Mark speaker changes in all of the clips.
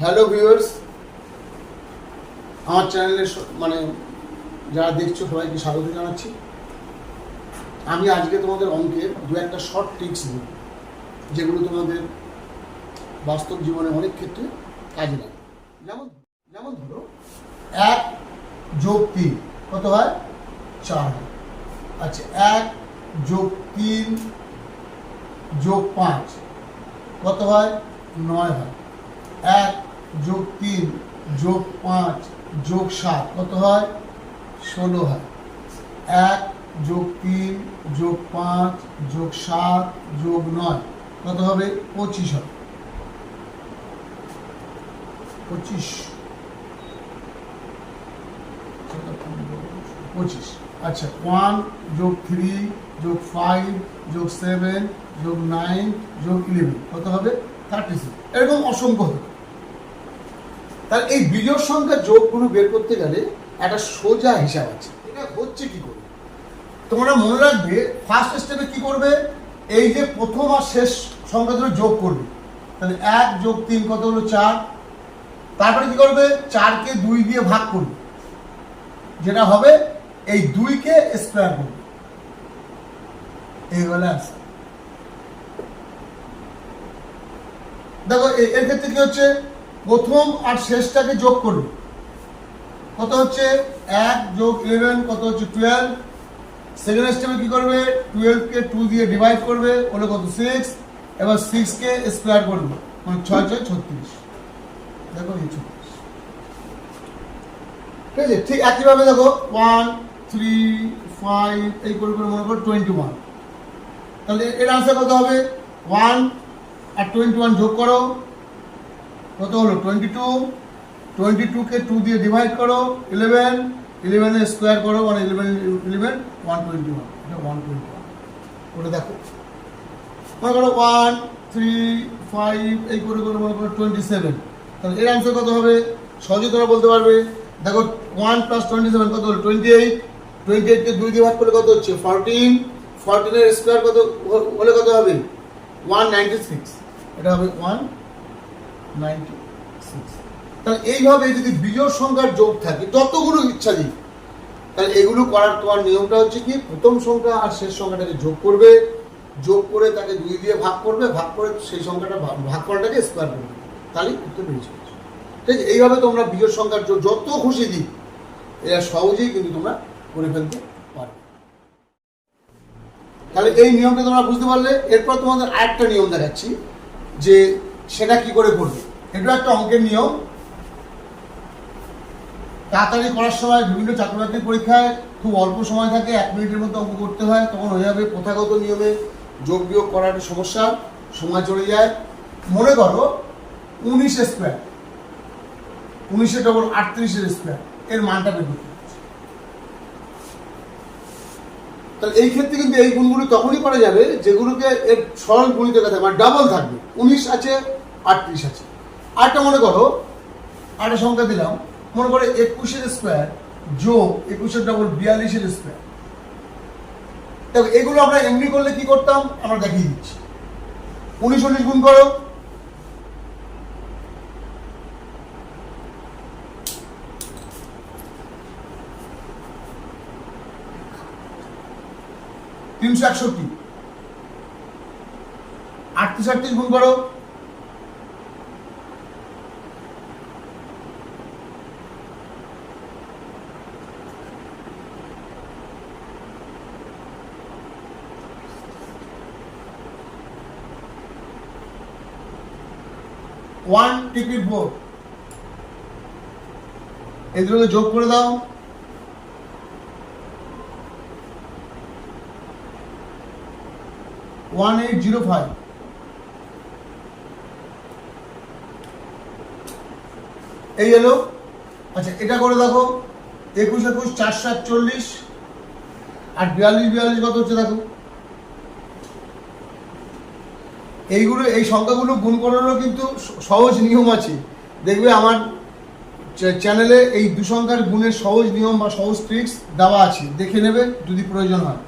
Speaker 1: Hello viewers আমার চ্যানেলে মানে যারা দেখছ, সবাইকে স্বাগত জানাচ্ছি। আমি আজকে তোমাদের অঙ্কের দু একটা শর্ট ট্রিক্স দেব, যেগুলো তোমাদের বাস্তব জীবনে অনেক ক্ষেত্রে কাজে লাগে। যেমন যেমন ধরো, এক যোগ তিন, কত হয়? চার হয়। আচ্ছা এক যোগ তিন যোগ পাঁচ, কত হয়? নয় হয়। এক যোগ তিন, যোগ পাঁচ, যোগ সাত, কত হয়? ষোলো হয়। এক, যোগ তিন, যোগ পাঁচ, যোগ সাত, যোগ নয়, কত হবে? পঁচিশ হবে। পঁচিশ। পঁচিশ। আচ্ছা ওয়ান যোগ থ্রি যোগ ফাইভ যোগ সেভেন যোগ নাইন যোগ ইলেভেন কত হবে? থার্টি সিক্স এরকম অসংখ্য হবে। তার এই বিজোড় সংখ্যার যোগগুলো বের করতে গেলে একটা সোজা হিসাব আছে। এটা হচ্ছে কি করে? তোমরা মনে রাখবে ফার্স্ট স্টেপে কি করবে? এই যে প্রথম আর শেষ সংখ্যা দুটো যোগ করবে। তাহলে এক যোগ তিন, কত হলো চার? তারপরে কি করবে? চারকে দুই দিয়ে ভাগ করবে। যেটা হবে, এই দুইকে স্কোয়ার করবে। এই হলো দেখো এর ক্ষেত্রে কি হচ্ছে? প্রথম আর শেষটাকে যোগ করবে। কত হচ্ছে? এক যোগ ইলেভেন কত হচ্ছে? টুয়েলভ সেকেন্ড স্টেপে কি করবে? টুয়েলভকে টু দিয়ে ডিভাইড করবে, হলো কত? সিক্স এবার সিক্সকে স্কোয়ার করবে মানে ছয় ছয়, ছত্রিশ। দেখো এই ছত্রিশ। ঠিক আছে? ঠিক একইভাবে দেখো ওয়ান থ্রি ফাইভ এই করে করে মনে করো টোয়েন্টি ওয়ান তাহলে এর আনসার কত হবে? ওয়ান আর টোয়েন্টি ওয়ান যোগ করো কত হলো? টোয়েন্টি টু টোয়েন্টি টুকে টু দিয়ে ডিভাইড করো ইলেভেন ইলেভেনের স্কোয়ার করো মানে eleven eleven one twenty one এটা ওয়ান টোয়েন্টি ওয়ান করে দেখো। মনে করো ওয়ান থ্রি ফাইভ এই করে করে মনে করো টোয়েন্টি সেভেন তাহলে এর আনসার কত হবে? সহজে তোমরা বলতে পারবে। দেখো ওয়ান প্লাস টোয়েন্টি সেভেন কত হলো? টোয়েন্টি এইট টোয়েন্টি এইটকে দুই দিয়ে ভাগ করলে কত হচ্ছে? ফোরটিন ফোরটিনের স্কোয়ার কত হলে কত হবে? ওয়ান নাইনটি সিক্স এটা হবে ওয়ান নাইনটি সিক্স তাহলে এইভাবে যদি বিজোড় সংখ্যার যোগ থাকে, যতগুলো ইচ্ছা দিই তাহলে এগুলো করার তোমার নিয়মটা হচ্ছে কি, প্রথম সংখ্যা আর শেষ সংখ্যাটাকে যোগ করবে, যোগ করে তাকে দুই দিয়ে ভাগ করবে, ভাগ করে সেই সংখ্যাটা ভাগ করাটাকে স্কোয়ার করবে। তাহলেই উত্তর বেরিয়ে যাবে। ঠিক, এইভাবে তোমরা বিজোড় সংখ্যার যোগ, যত খুশি দিই এরা সহজেই কিন্তু তোমরা করে ফেলতে পারবে। তাহলে এই নিয়মটা তোমরা বুঝতে পারলে। এরপর তোমাদের আরেকটা নিয়ম দেখাচ্ছি, যে সেটা কি করে করবে? এটা একটা অঙ্কের নিয়ম। তাড়াতাড়ি করার সময় বিভিন্ন চাকরিবাকরির পরীক্ষায় খুব অল্প সময় থাকে, এক মিনিটের মধ্যে অঙ্ক করতে হয়, তখন হয়ে যাবে প্রথাগত নিয়মে যোগ বিয়োগ করার সমস্যা, সময় চলে যায়। মনে করো উনিশ স্কোয়ার উনিশে ডবল আটত্রিশের স্কোয়ার এর মানটা বের করতে তাহলে এই ক্ষেত্রে কিন্তু এই গুণগুলো তখনই করা যাবে যেগুলোকে এর সরল গুণিত কথা মানে ডাবল থাকবে। উনিশ আছে আটত্রিশ আছে। আরেকটা মনে করো, আরেকটা সংখ্যা দিলাম, মনে করো একুশের স্কোয়ার যোগ একুশের ডবল বিয়াল্লিশের স্কোয়ার দেখো, এগুলো আমরা এমনি করলে কি করতাম? আমরা দেখিয়ে দিচ্ছি। উনিশ উনিশ গুণ করো। তিনশো একষট্টি। আটত্রিশ আটত্রিশ গুণ করো। ওয়ান টিকিট বোর্ড এগুলোকে যোগ করে দাও। ওয়ান এইট জিরো ফাইভ এই এলো আচ্ছা এটা করে দেখো। একুশ একুশ, চার সাত চল্লিশ। আর বিয়াল্লিশ বিয়াল্লিশ কত হচ্ছে দেখো? এইগুলো, এই সংখ্যাগুলো গুণ করারও কিন্তু সহজ নিয়ম আছে। দেখবে আমার চ্যানেলে এই দু সংখ্যার গুণের সহজ নিয়ম বা সহজ ট্রিক্স দেওয়া আছে। দেখে নেবে যদি প্রয়োজন হয়।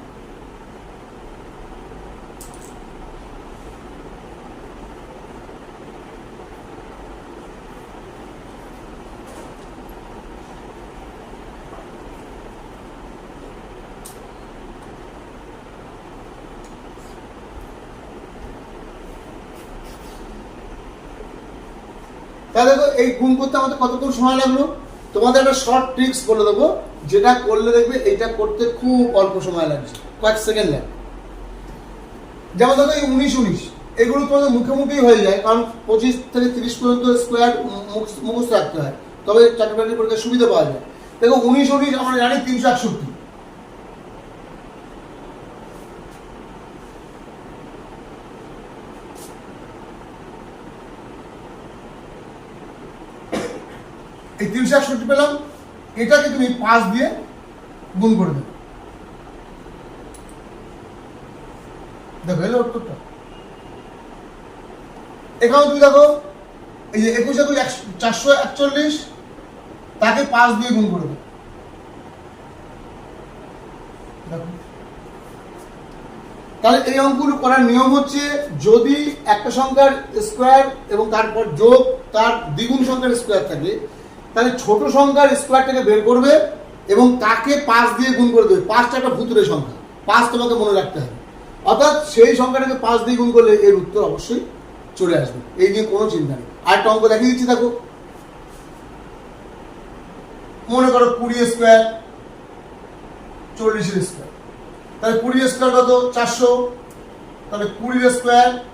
Speaker 1: তাহলে দেখো, এই গুণ করতে আমাদের কতক্ষণ সময় লাগল? তোমাদের একটা শর্ট ট্রিক্স বলে দেবো। যেটা করলে দেখবে এইটা করতে খুব অল্প সময় লাগছে। কয়েক সেকেন্ড লাগে। যেমন দেখো এই উনিশ উনিশ, এগুলো তোমাদের মুখে মুখেই হয়ে যায়, কারণ পঁচিশ থেকে তিরিশ পর্যন্ত স্কোয়ার মুখস্থ রাখতে হয়। তবে চাকরি বাকরি পরীক্ষার সুবিধা পাওয়া যায়। দেখো, উনিশ উনিশ, আমরা জানি তিনশো একষট্টি। এই তিনশো একষট্টি পেলাম, এটাকে তুমি পাঁচ দিয়ে গুণ করে দেবে। দেখো, এলো উত্তরটা। এখানেও তুমি দেখো, এই যে একুশ একুশ, চারশো একচল্লিশ, তাকে পাঁচ দিয়ে গুণ করে দেবে। তাহলে এই অঙ্কগুলো করার নিয়ম হচ্ছে, যদি একটা সংখ্যার স্কোয়ার এবং তারপর যোগ, তার দ্বিগুণ সংখ্যার স্কোয়ার থাকে তাহলে ছোট সংখ্যার স্কোয়ারটাকে বের করবে এবং তাকে পাঁচ দিয়ে গুণ করে দেবে। পাঁচটা একটা ভুতুরে সংখ্যা। পাঁচ তোমাকে মনে রাখতে হবে। অর্থাৎ সেই সংখ্যাটাকে পাঁচ দিয়ে গুণ করলে এর উত্তর অবশ্যই চলে আসবে। এই নিয়ে কোনো চিন্তা নেই। আর একটা অঙ্ক দেখিয়ে দিচ্ছি, দেখো। মনে করো কুড়ি স্কোয়ার চল্লিশের স্কোয়ার তাহলে কুড়ি স্কোয়ার কত? চারশো। তাহলে কুড়ির স্কোয়ার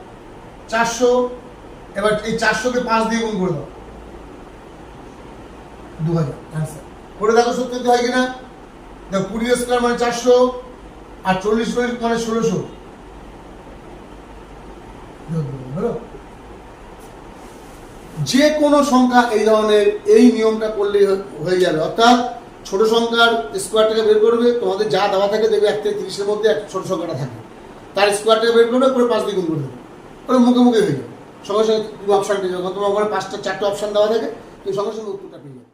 Speaker 1: চারশো। এবার এই চারশোকে পাঁচ দিয়ে গুণ করে দাও। দু হাজার অ্যান্সার করে দেখো সত্যি হয় কিনা? দেখো কুড়ি স্কোয়ার মানে চারশো, আর চল্লিশ মানে ষোলোশো। যে কোনো সংখ্যা এই ধরনের, এই নিয়মটা করলে হয়ে যাবে। অর্থাৎ ছোট সংখ্যার স্কোয়ারটাকে বের করবে, তোমাদের যা দেওয়া থাকে দেখবে এক থেকে তিরিশের মধ্যে এক ছোট সংখ্যাটা থাকে। তার স্কোয়ারটাকে বের করবে, করে পাঁচ দ্বিগুণ করে দেবে। করে মুখে মুখে হয়ে যাবে। সঙ্গে সঙ্গে তুমি অপশানটি যখন তোমার ওখানে পাঁচটা, চারটে অপশান দেওয়া থাকে, তুমি সঙ্গে সঙ্গে উত্তরটা পেয়ে যাবে।